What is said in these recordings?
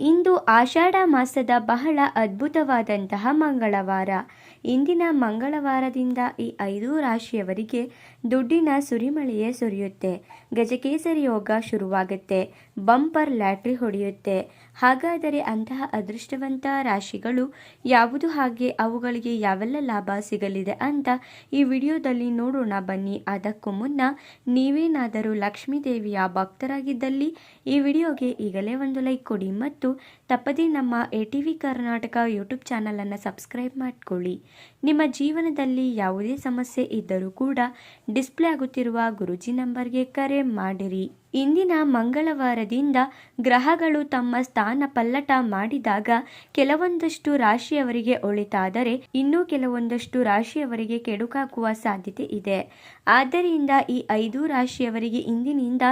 ಇಂದು ಆಷಾಢ ಮಾಸದ ಬಹಳ ಅದ್ಭುತವಾದಂತಹ ಮಂಗಳವಾರ. ಇಂದಿನ ಮಂಗಳವಾರದಿಂದ ಈ ಐದೂ ರಾಶಿಯವರಿಗೆ ದುಡ್ಡಿನ ಸುರಿಮಳೆಯೇ ಸುರಿಯುತ್ತೆ. ಗಜಕೇಸರಿ ಯೋಗ ಶುರುವಾಗುತ್ತೆ. ಬಂಪರ್ ಲ್ಯಾಟ್ರಿ ಹೊಡೆಯುತ್ತೆ. ಹಾಗಾದರೆ ಅಂತಹ ಅದೃಷ್ಟವಂತ ರಾಶಿಗಳು ಯಾವುದು? ಹಾಗೆ ಅವುಗಳಿಗೆ ಯಾವೆಲ್ಲ ಲಾಭ ಸಿಗಲಿದೆ ಅಂತ ಈ ವಿಡಿಯೋದಲ್ಲಿ ನೋಡೋಣ ಬನ್ನಿ. ಅದಕ್ಕೂ ಮುನ್ನ ನೀವೇನಾದರೂ ಲಕ್ಷ್ಮೀ ದೇವಿಯ ಭಕ್ತರಾಗಿದ್ದಲ್ಲಿ ಈ ವಿಡಿಯೋಗೆ ಈಗಲೇ ಒಂದು ಲೈಕ್ ಕೊಡಿ ಮತ್ತು ತಪ್ಪದೇ ನಮ್ಮ A T V Karnataka YouTube ಚಾನಲನ್ನು ಸಬ್ಸ್ಕ್ರೈಬ್ ಮಾಡಿಕೊಳ್ಳಿ. ನಿಮ್ಮ ಜೀವನದಲ್ಲಿ ಯಾವುದೇ ಸಮಸ್ಯೆ ಇದ್ದರೂ ಕೂಡ ಡಿಸ್ಪ್ಲೇ ಆಗುತ್ತಿರುವ ಗುರುಜಿ ನಂಬರ್ಗೆ ಕರೆ ಮಾಡಿರಿ. ಇಂದಿನ ಮಂಗಳವಾರದಿಂದ ಗ್ರಹಗಳು ತಮ್ಮ ಸ್ಥಾನ ಪಲ್ಲಟ ಮಾಡಿದಾಗ ಕೆಲವೊಂದಷ್ಟು ರಾಶಿಯವರಿಗೆ ಒಳಿತಾದರೆ ಇನ್ನೂ ಕೆಲವೊಂದಷ್ಟು ರಾಶಿಯವರಿಗೆ ಕೆಡುಕಾಗುವ ಸಾಧ್ಯತೆ ಇದೆ. ಆದ್ದರಿಂದ ಈ ಐದು ರಾಶಿಯವರಿಗೆ ಇಂದಿನಿಂದ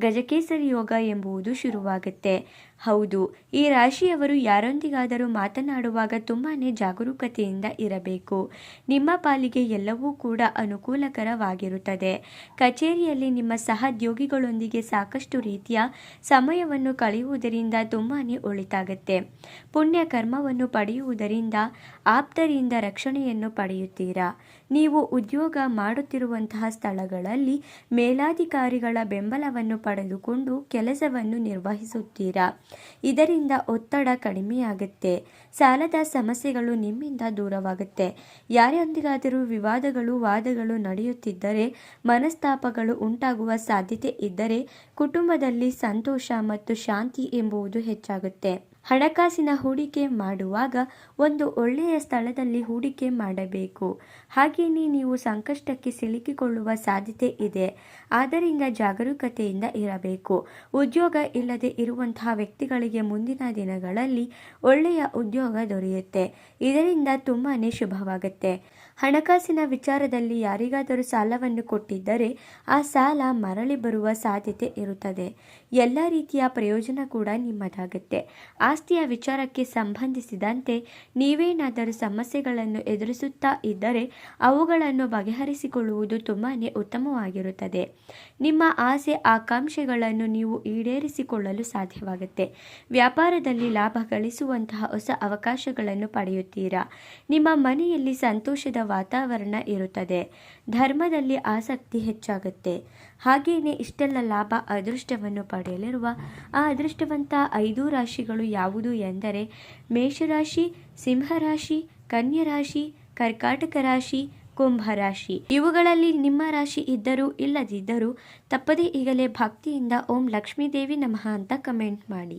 ಗಜಕೇಸರಿ ಯೋಗ ಎಂಬುದು ಶುರುವಾಗುತ್ತೆ. ಹೌದು, ಈ ರಾಶಿಯವರು ಯಾರೊಂದಿಗಾದರೂ ಮಾತನಾಡುವಾಗ ತುಂಬಾ ಜಾಗರೂಕತೆಯಿಂದ ಇರಬೇಕು. ನಿಮ್ಮ ಪಾಲಿಗೆ ಎಲ್ಲವೂ ಕೂಡ ಅನುಕೂಲಕರವಾಗಿರುತ್ತದೆ. ಕಚೇರಿಯಲ್ಲಿ ನಿಮ್ಮ ಸಹೋದ್ಯೋಗಿಗಳೊಂದಿಗೆ ಸಾಕಷ್ಟು ರೀತಿಯ ಸಮಯವನ್ನು ಕಳೆಯುವುದರಿಂದ ತುಂಬಾ ಒಳಿತಾಗುತ್ತೆ. ಪುಣ್ಯ ಕರ್ಮವನ್ನು ಪಡೆಯುವುದರಿಂದ ಆಪ್ತರಿಂದ ರಕ್ಷಣೆಯನ್ನು ಪಡೆಯುತ್ತೀರಾ? ನೀವು ಉದ್ಯೋಗ ಮಾಡುತ್ತಿರುವಂತಹ ಸ್ಥಳಗಳಲ್ಲಿ ಮೇಲಾಧಿಕಾರಿಗಳ ಬೆಂಬಲವನ್ನು ಪಡೆದುಕೊಂಡು ಕೆಲಸವನ್ನು ನಿರ್ವಹಿಸುತ್ತೀರಾ? ಇದರಿಂದ ಒತ್ತಡ ಕಡಿಮೆಯಾಗುತ್ತೆ. ಸಾಲದ ಸಮಸ್ಯೆಗಳು ನಿಮ್ಮಿಂದ ದೂರವಾಗುತ್ತೆ. ಯಾರೊಂದಿಗಾದರೂ ವಿವಾದಗಳು, ವಾದಗಳು ನಡೆಯುತ್ತಿದ್ದರೆ, ಮನಸ್ತಾಪಗಳು ಉಂಟಾಗುವ ಸಾಧ್ಯತೆ ಇದ್ದರೆ ಕುಟುಂಬದಲ್ಲಿ ಸಂತೋಷ ಮತ್ತು ಶಾಂತಿ ಎಂಬುವುದು ಹೆಚ್ಚಾಗುತ್ತೆ. ಹಣಕಾಸಿನ ಹೂಡಿಕೆ ಮಾಡುವಾಗ ಒಂದು ಒಳ್ಳೆಯ ಸ್ಥಳದಲ್ಲಿ ಹೂಡಿಕೆ ಮಾಡಬೇಕು. ಹಾಗೆಯೇ ನೀವು ಸಂಕಷ್ಟಕ್ಕೆ ಸಿಲುಕಿಕೊಳ್ಳುವ ಸಾಧ್ಯತೆ ಇದೆ. ಆದ್ದರಿಂದ ಜಾಗರೂಕತೆಯಿಂದ ಇರಬೇಕು. ಉದ್ಯೋಗ ಇಲ್ಲದೆ ಇರುವಂತಹ ವ್ಯಕ್ತಿಗಳಿಗೆ ಮುಂದಿನ ದಿನಗಳಲ್ಲಿ ಒಳ್ಳೆಯ ಉದ್ಯೋಗ ದೊರೆಯುತ್ತೆ. ಇದರಿಂದ ತುಂಬಾ ಶುಭವಾಗುತ್ತೆ. ಹಣಕಾಸಿನ ವಿಚಾರದಲ್ಲಿ ಯಾರಿಗಾದರೂ ಸಾಲವನ್ನು ಕೊಟ್ಟಿದ್ದರೆ ಆ ಸಾಲ ಮರಳಿ ಬರುವ ಸಾಧ್ಯತೆ ಇರುತ್ತದೆ. ಎಲ್ಲ ರೀತಿಯ ಪ್ರಯೋಜನ ಕೂಡ ನಿಮ್ಮದಾಗುತ್ತೆ. ಆಸ್ತಿಯ ವಿಚಾರಕ್ಕೆ ಸಂಬಂಧಿಸಿದಂತೆ ನೀವೇನಾದರೂ ಸಮಸ್ಯೆಗಳನ್ನು ಎದುರಿಸುತ್ತಾ ಇದ್ದರೆ ಅವುಗಳನ್ನು ಬಗೆಹರಿಸಿಕೊಳ್ಳುವುದು ತುಂಬಾ ಉತ್ತಮವಾಗಿರುತ್ತದೆ. ನಿಮ್ಮ ಆಸೆ ಆಕಾಂಕ್ಷೆಗಳನ್ನು ನೀವು ಈಡೇರಿಸಿಕೊಳ್ಳಲು ಸಾಧ್ಯವಾಗುತ್ತೆ. ವ್ಯಾಪಾರದಲ್ಲಿ ಲಾಭ ಗಳಿಸುವಂತಹ ಹೊಸ ಅವಕಾಶಗಳನ್ನು ಪಡೆಯುತ್ತೀರಾ? ನಿಮ್ಮ ಮನೆಯಲ್ಲಿ ಸಂತೋಷದ ವಾತಾವರಣ ಇರುತ್ತದೆ. ಧರ್ಮದಲ್ಲಿ ಆಸಕ್ತಿ ಹೆಚ್ಚಾಗುತ್ತೆ. ಹಾಗೆಯೇ ಇಷ್ಟೆಲ್ಲ ಲಾಭ ಅದೃಷ್ಟವನ್ನು ಪಡೆಯಲಿರುವ ಆ ಅದೃಷ್ಟವಂತ ಐದು ರಾಶಿಗಳು ಯಾವುದು ಎಂದರೆ ಮೇಷರಾಶಿ, ಸಿಂಹರಾಶಿ, ಕನ್ಯರಾಶಿ, ಕರ್ಕಾಟಕ ರಾಶಿ ಕುಂಭರಾಶಿ ಇವುಗಳಲ್ಲಿ ನಿಮ್ಮ ರಾಶಿ ಇದ್ದರೂ ಇಲ್ಲದಿದ್ದರೂ ತಪ್ಪದೇ ಈಗಲೇ ಭಕ್ತಿಯಿಂದ ಓಂ ಲಕ್ಷ್ಮೀದೇವಿ ನಮಃ ಅಂತ ಕಮೆಂಟ್ ಮಾಡಿ.